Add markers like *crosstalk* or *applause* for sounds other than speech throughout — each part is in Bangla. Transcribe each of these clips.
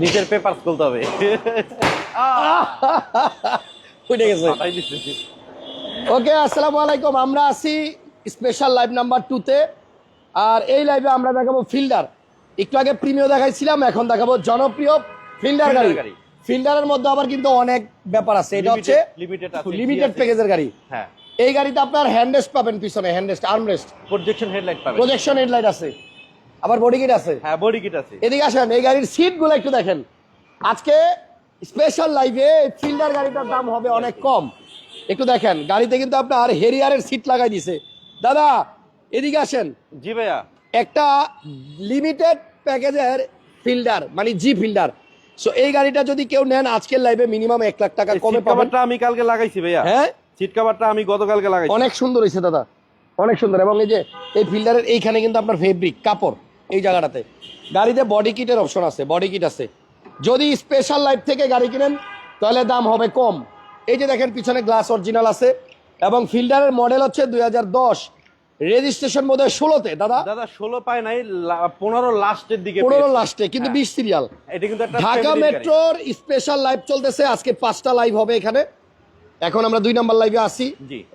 নিচের পেপার খুলতে হবে। *laughs* উঠে গেছে। ওকে আসসালামু আলাইকুম। আমরা আছি স্পেশাল লাইভ নাম্বার টুতে আর এই লাইভে আমরা দেখাবো ফিল্ডার। একটু আগে প্রিমিয় দেখাইছিলাম এখন দেখাবো জনপ্রিয় ফিল্ডার গাড়ি। ফিল্ডারের মধ্যে আবার কিন্তু অনেক ব্যাপার আছে। এটা হচ্ছে লিমিটেড লিমিটেড প্যাকেজের গাড়ি। হ্যাঁ। এই গাড়িতে আপনার হ্যান্ডরেস্ট পাবেন পিছনে হ্যান্ডরেস্ট আর্মরেস্ট প্রজেকশন হেডলাইট পাবেন। প্রজেকশন হেডলাইট আছে। আবার বডি কিট আছে? হ্যাঁ বডি কিট আছে। এদিকে আসেন এই গাড়ির সিটগুলো একটু দেখেন। আজকে স্পেশাল লাইভে ফিল্ডার গাড়িটার দাম হবে অনেক কম। একটু দেখেন গাড়িতে কিন্তু আপনার হেরিয়ারের সিট লাগাই দিছে। দাদা এদিকে আসেন। জি ভাইয়া। একটা লিমিটেড প্যাকেজের ফিল্ডার মানে জি ফিল্ডার সো এই গাড়িটা যদি কেউ নেন আজকের লাইভে মিনিমাম এক লাখ টাকা কমে পাবেন। আমি কালকে লাগাইছি ভাইয়া। হ্যাঁ? সিট কভারটা আমি গতকালকে লাগাইছি। অনেক সুন্দর হয়েছে দাদা। অনেক সুন্দর। এবং এই যে এই ফিল্ডারের এইখানে কিন্তু আপনার ফেব্রিক কাপড়। এই জায়গাটাতে। গাড়িতে বডি কিটের অপশন আছে বডি কিট আছে। যদি স্পেশাল লাইফ থেকে গাড়ি কিনেন তাহলে দাম হবে কম। এই যে দেখেন পিছনে গ্লাস অরিজিনাল আছে এবং ফিল্ডারের মডেল হচ্ছে দুই হাজার দশ। রেজিস্ট্রেশন বোধ হয় ষোলোতে দাদা? দাদা ষোলো পায় নাই পনেরো লাস্টের দিকে পনেরো লাস্টে কিন্তু হ্যাঁ। বিশ সিরিয়াল এটা কিন্তু ঢাকা মেট্রোর স্পেশাল লাইভ চলতেছে আজকে পাঁচটা লাইভ হবে এখানে। এখন আমরা দুই নাম্বার লাইভে আসি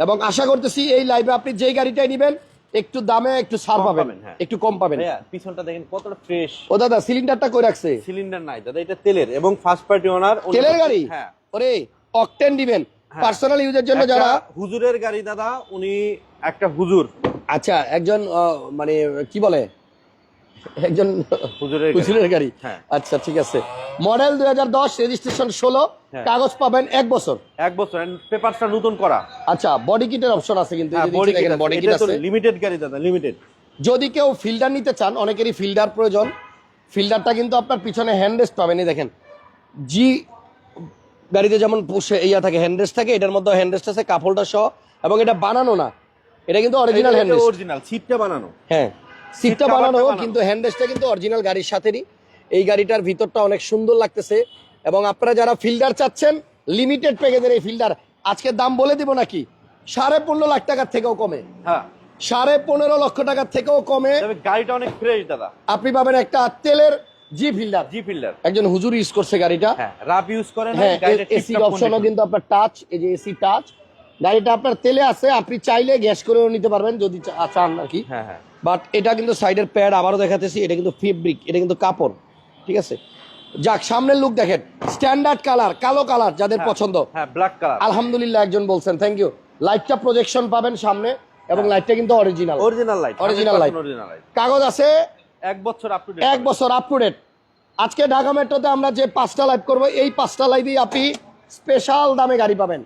এবং আশা করতেছি এই লাইভে আপনি যেই গাড়িটাই নেবেন একটু দামে একটু ছাড় পাবেন। হ্যাঁ। একটু কম পাবেন। পিছনটা দেখেন কতটা ফ্রেশ ও দাদা সিলিন্ডারটা কই রাখছে? সিলিন্ডার নাই দাদা এটা তেলের এবং ফার্স্ট পার্টি ওনার তেলের গাড়ি? হ্যাঁ। ওরে অকটেন দিবেন। হ্যাঁ। পার্সোনাল ইউজের জন্য যারা হুজুরের গাড়ি দাদা উনি একটা হুজুর। আচ্ছা একজন মানে কি বলে? একজন হুজুরের গাড়ি। হ্যাঁ। আচ্ছা ঠিক আছে। মডেল দুই হাজার দশ রেজিস্ট্রেশন ষোলো। হ্যাঁ। কাগজ পাবেন এক বছর। এক বছর। পেপারটা নতুন করা। আচ্ছা বডি কিটের অপশন আছে কিন্তু হ্যাঁ বডি কিট আছে। লিমিটেড গাড়ি দাদা লিমিটেড যদি কেউ ফিল্ডার নিতে চান অনেকেরই ফিল্ডার প্রয়োজন। ফিল্ডারটা কিন্তু আপনার পিছনে হ্যান্ডরেস্ট পাবেন। এই দেখেন জি গাড়িতে যেমন ইয়া থাকে হ্যান্ডরেস্ট থাকে এটার মধ্যে হ্যান্ডরেস্ট আছে কাপড়টা সহ এবং এটা বানানো না। এটা কিন্তু অরিজিনাল হ্যান্ডরেস্ট অরিজিনাল সিটটা বানানো। হ্যাঁ। সিটটা বানানো। কিন্তু হ্যান্ডরেস্টটা কিন্তু অরিজিনাল গাড়ির সাথেই এই গাড়িটার ভিতরটা অনেক সুন্দর লাগতেছে। এবং আপনারা যারা ফিল্ডার চাচ্ছেন লিমিটেড প্যাকেজের এই ফিল্ডার আজকে দাম বলে দিব নাকি? সাড়ে পনেরো লাখ টাকার থেকেও কমে। হ্যাঁ। সাড়ে পনেরো লক্ষ টাকার থেকেও কমে। গাড়িটা অনেক ফ্রেশ দাদা। আপনি পাবেন একটা তেলের জি ফিল্ডার জি ফিল্ডার একজন হুজুর ইউজ করছে গাড়িটা। হ্যাঁ রাপ ইউজ করে হ্যাঁ এসি অপশনও কিন্তু আপনার টাচ এই যে এসি টাচ গাড়িটা আপনার তেলে আছে আপনি চাইলে গ্যাস করেও নিতে পারবেন যদি চান আর কি। হ্যাঁ হ্যাঁ। বাট এটা কিন্তু সাইডের প্যাড আবারও দেখাতেছি এটা কিন্তু ফেব্রিক এটা কিন্তু কাপড় ঠিক আছে? যাক সামনের লুক দেখেন স্ট্যান্ডার্ড কালার কালো কালার যাদের হ্যাঁ, পছন্দ। হ্যাঁ ব্ল্যাক কালার আলহামদুলিল্লাহ একজন বলছেন থ্যাংক ইউ লাইটটা প্রজেকশন পাবেন সামনে এবং লাইটটা কিন্তু original original light. Original light কাগজ আছে? এক বছর আপ টু এক বছর আপ টু ডেট আজকে ঢাকা মেট্রোতে আমরা যে পাঁচটা লাইভ করব এই পাঁচটা লাইভেই আপনি স্পেশাল দামে গাড়ি পাবেন।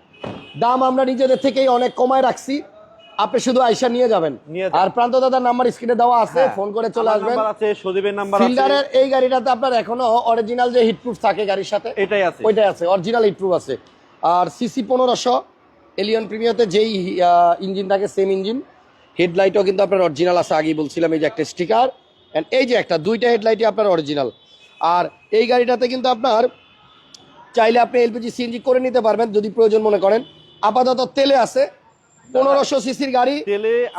দাম আমরা নিজেদের থেকেই অনেক কমায় রাখছি। আপনি শুধু আইসা নিয়ে যাবেন। আর প্রান্ত দাদার নাম্বার স্ক্রিনে দেওয়া আছে ফোন করে চলে আসবেন। নাম্বার আছে সদীপের নাম্বার আছে। ফিল্ডারের এই গাড়িটাতে আপনার এখনও অরিজিনাল যে হিটপ্রুফ থাকে গাড়ির সাথে এটাই আছে। ওইটাই আছে অরিজিনাল হিটপ্রুফ আছে। আর সিসি পনেরোশো এলিয়ন প্রিমিয়াতে যেই ইঞ্জিন থাকে সেম ইঞ্জিন হেডলাইটও কিন্তু আপনার অরিজিনাল আছে আগেই বলছিলাম এই যে একটা স্টিকার অ্যান্ড এই যে একটা দুইটা হেডলাইটই আপনার অরিজিনাল আর এই গাড়িটাতে কিন্তু আপনার চাইলে আপনি এলপিজি সিএনজি করে নিতে পারবেন যদি প্রয়োজন মনে করেন। আপাতত তেলে আছে পনেরোশো সিসির গাড়ি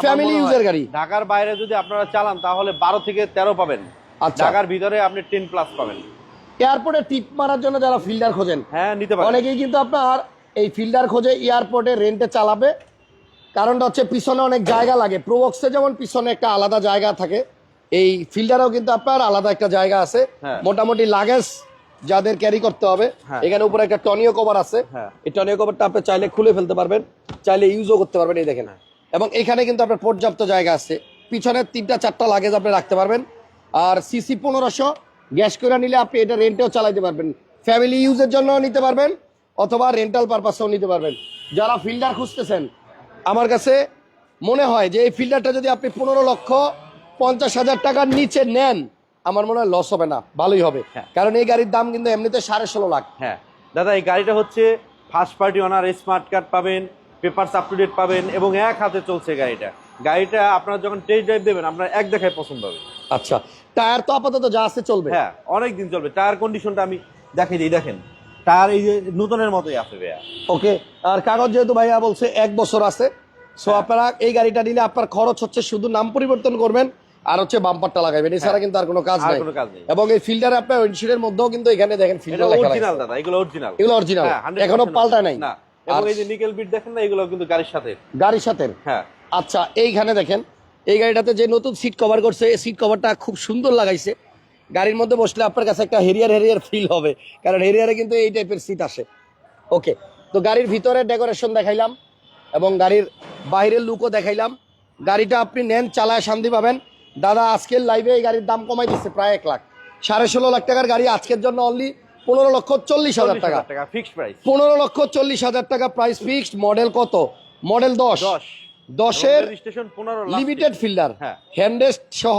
ফ্যামিলি ইউজের গাড়ি। ঢাকার বাইরে যদি আপনারা চালান তাহলে বারো থেকে তেরো পাবেন। আর ঢাকার ভিতরে আপনি টেন প্লাস পাবেন। এয়ারপোর্টে টিপ মারার জন্য যারা ফিল্ডার খোঁজেন হ্যাঁ নিতে পারেন। অনেকেই কিন্তু আপনার এই ফিল্ডার খোঁজে এয়ারপোর্টে রেন্টে চালাবে। কারণটা হচ্ছে পিছনে অনেক জায়গা লাগে। প্রোবক্সে যেমন পিছনে একটা আলাদা জায়গা থাকে এই ফিল্ডারেও কিন্তু আপনার আলাদা একটা জায়গা আছে। হ্যাঁ। মোটামুটি লাগেজ যাদের ক্যারি করতে হবে হ্যাঁ। এখানে উপরে একটা টনিও কভার আছে। হ্যাঁ। এই টনিও কভারটা আপনি চাইলে খুলে ফেলতে পারবেন চাইলে ইউজও করতে পারবেন এই দেখেন। এবং এখানে কিন্তু আপনার পর্যাপ্ত জায়গা আছে। পিছনে তিনটা চারটা লাগেজ আপনি রাখতে পারবেন। আর সিসি পনেরোশো গ্যাস করে নিলে আপনি এটা রেন্টেও চালাইতে পারবেন। ফ্যামিলি ইউজের জন্য নিতে পারবেন অথবা রেন্টাল পারপাসেও নিতে পারবেন। যারা ফিল্ডার খুঁজতেছেন আমার কাছে মনে হয় যে এই ফিল্ডারটা যদি আপনি পনেরো লক্ষ পঞ্চাশ হাজার টাকার নিচে নেন আমার মনে হয় লস হবে না ভালোই হবে। হ্যাঁ। কারণ এই গাড়ির দাম কিন্তু এমনিতে সাড়ে ষোলো লাখ। হ্যাঁ। দাদা এই গাড়িটা হচ্ছে first party owner smart card পাবেন পেপারস আপ টু ডেট পাবেন এবং এক হাতে চলছে গাড়িটা। গাড়িটা আপনারা যখন টেস্ট ড্রাইভ দেবেন আপনার এক দেখায় পছন্দ হবে। আচ্ছা টায়ার তো আপাতত যা আছে চলবে। হ্যাঁ অনেক দিন চলবে। টায়ার কন্ডিশনটা আমি দেখাই দিই দেখেন। টায়ার এই যে নতুনের মতোই আছে ভাইয়া। ওকে আর কাগজ যেহেতু ভাইয়া বলছে এক বছর আছে সো হ্যাঁ। আপনারা এই গাড়িটা নিলে আপনার খরচ হচ্ছে শুধু নাম পরিবর্তন করবেন আর হচ্ছে বাম্পারটা লাগাবেন এছাড়া হ্যাঁ। কিন্তু আর কোনো কাজ নাই। এবং এই ফিল্টারে আপনার উইন্ডশিল্ডের মধ্যেও কিন্তু এখানে দেখেন ফিল্টার অরিজিনাল দাদা এগুলো অরিজিনাল এগুলো অরিজিনাল হ্যাঁ এখনও পাল্টা নাই। এবং এই যে নিকেল বিট দেখেন না এগুলো কিন্তু গাড়ির সাথে। গাড়ির সাথে। হ্যাঁ। আচ্ছা এইখানে দেখেন এই গাড়িটাতে যে নতুন সিট কভার করছে এই সিট কভারটা খুব সুন্দর লাগাইছে। গাড়ির মধ্যে বসলে আপনার কাছে একটা হেরিয়ার হেরিয়ার ফিল হবে কারণ হেরিয়ারে কিন্তু এই টাইপের সিট আসে। ওকে তো গাড়ির ভিতরে ডেকোরেশন দেখাইলাম এবং গাড়ির বাইরের লুকও দেখাইলাম। গাড়িটা আপনি নেন চালায় শান্তি পাবেন। দাদা আজকের লাইভে এই গাড়ির দাম কমাই দিচ্ছে প্রায় এক লাখ। সাড়ে ষোলো লাখ টাকার গাড়ি আজকের জন্য অনলি পনেরো লক্ষ চল্লিশ হাজার টাকা। টাকা ফিক্সড প্রাইস পনেরো লক্ষ চল্লিশ হাজার টাকা প্রাইস ফিক্সড মডেল কত? মডেল দশ। দশ। দশের লিমিটেড ফিল্ডার হ্যাঁ। হ্যান্ডরেস্ট সহ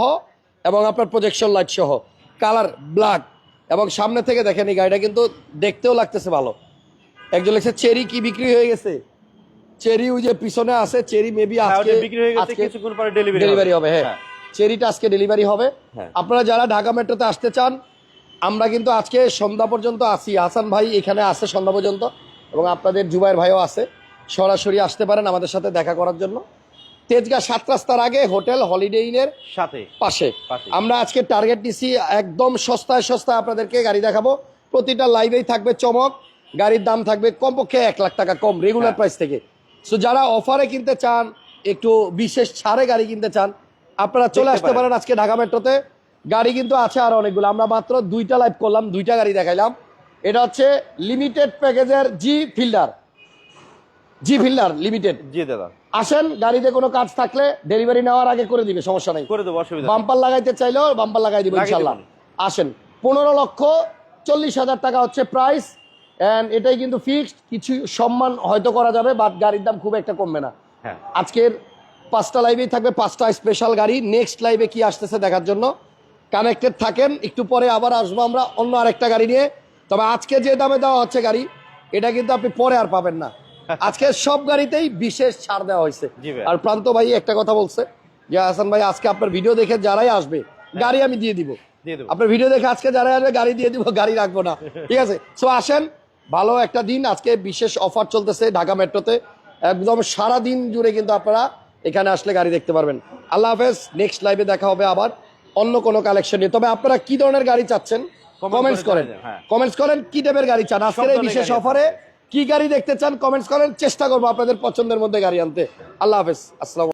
এবং আপনার প্রজেকশন লাইট সহ। কালার ব্ল্যাক এবং সামনে থেকে দেখেন এই গাড়িটা কিন্তু দেখতেও লাগতেছে ভালো। একজন লিখছে চেরি কি বিক্রি হয়ে গেছে? চেরি ওই যে পিছনে আছে চেরি মেবি আজকে হ্যাঁ, বিক্রি হয়ে গেছে কিছুক্ষণ পরে ডেলিভারি ডেলিভারি হবে। হ্যাঁ। চেরিটা আজকে ডেলিভারি হবে। হ্যাঁ। আপনারা যারা ঢাকা মেট্রোতে আসতে চান আমরা কিন্তু আজকে সন্ধ্যা পর্যন্ত আসি হাসান ভাই এখানে আসে সন্ধ্যা পর্যন্ত এবং আপনাদের জুবাইর ভাইও আছে। সরাসরি আসতে পারেন আমাদের সাথে দেখা করার জন্য। তেজগাঁ সাত রাস্তার আগে হোটেল হলিডে ইনের সাথে। পাশে। আমরা আজকে টার্গেট নিছি একদম সস্তায় সস্তায় আপনাদেরকে গাড়ি দেখাবো। প্রতিটা লাইভেই থাকবে চমক। গাড়ির দাম থাকবে কমপক্ষে এক লাখ টাকা কম রেগুলার হ্যাঁ। প্রাইস থেকে। সো যারা অফারে কিনতে চান একটু বিশেষ ছাড়ে গাড়ি কিনতে চান আপনারা চলে আসতে পারেন। আজকে ঢাকা মেট্রোতে। গাড়ি কিন্তু আছে আর অনেকগুলো। আমরা মাত্র দুইটা লাইভ করলাম দুইটা গাড়ি দেখাইলাম। এটা হচ্ছে লিমিটেড প্যাকেজের G Fielder G Fielder limited G দাদা। আসেন গাড়িতে কোনো কাজ থাকলে ডেলিভারি নেওয়ার আগে করে দিবে সমস্যা নেই। করে দেবো অসুবিধা বাম্পার লাগাইতে চাইলেও বাম্পার লাগাই দিব ইনশাল্লাহ। আসেন পনেরো লক্ষ চল্লিশ হাজার টাকা হচ্ছে প্রাইস এন্ড এটাই কিন্তু ফিক্সড কিছু সম্মান হয়তো করা যাবে বাট গাড়ির দাম খুব একটা কমবে না। হ্যাঁ। আজকের পাঁচটা লাইভেই থাকবে পাঁচটা স্পেশাল গাড়ি। নেক্সট লাইভে কি আসতেছে দেখার জন্য? কানেক্টেড থাকেন একটু পরে আবার আসব আমরা অন্য আরেকটা গাড়ি নিয়ে। তবে আজকে যে দামে দেওয়া হচ্ছে গাড়ি এটা কিন্তু আপনি পরে আর পাবেন না। *laughs* আজকে সব গাড়িতেই বিশেষ ছাড় দেওয়া হয়েছে। আর প্রান্ত ভাই একটা কথা বলছে যে হাসান ভাই আজকে আপনার ভিডিও দেখে যারাই আসবে গাড়ি আমি দিয়ে দিব। আপনার ভিডিও দেখে আজকে যারা আসবে গাড়ি দিয়ে দিব গাড়ি রাখব না। *laughs* ঠিক আছে? সো আসেন ভালো একটা দিন। আজকে বিশেষ অফার চলতেছে ঢাকা মেট্রোতে। একদম সারা দিন জুড়ে কিন্তু আপনারা এখানে আসলে গাড়ি দেখতে পারবেন। আল্লাহ হাফেজ নেক্সট লাইভে দেখা হবে আবার। অন্য কোনো কালেকশন নিয়ে। তবে আপনারা কি ধরনের গাড়ি চাচ্ছেন? কমেন্টস করেন। জানাবেন, হ্যাঁ। কমেন্টস করেন কি টাইপের গাড়ি চান? আজকের এই বিশেষ অফারে কি গাড়ি দেখতে চান? কমেন্টস করেন চেষ্টা করব আপনাদের পছন্দের মধ্যে গাড়ি আনতে। আল্লাহ হাফেজ আসসালাম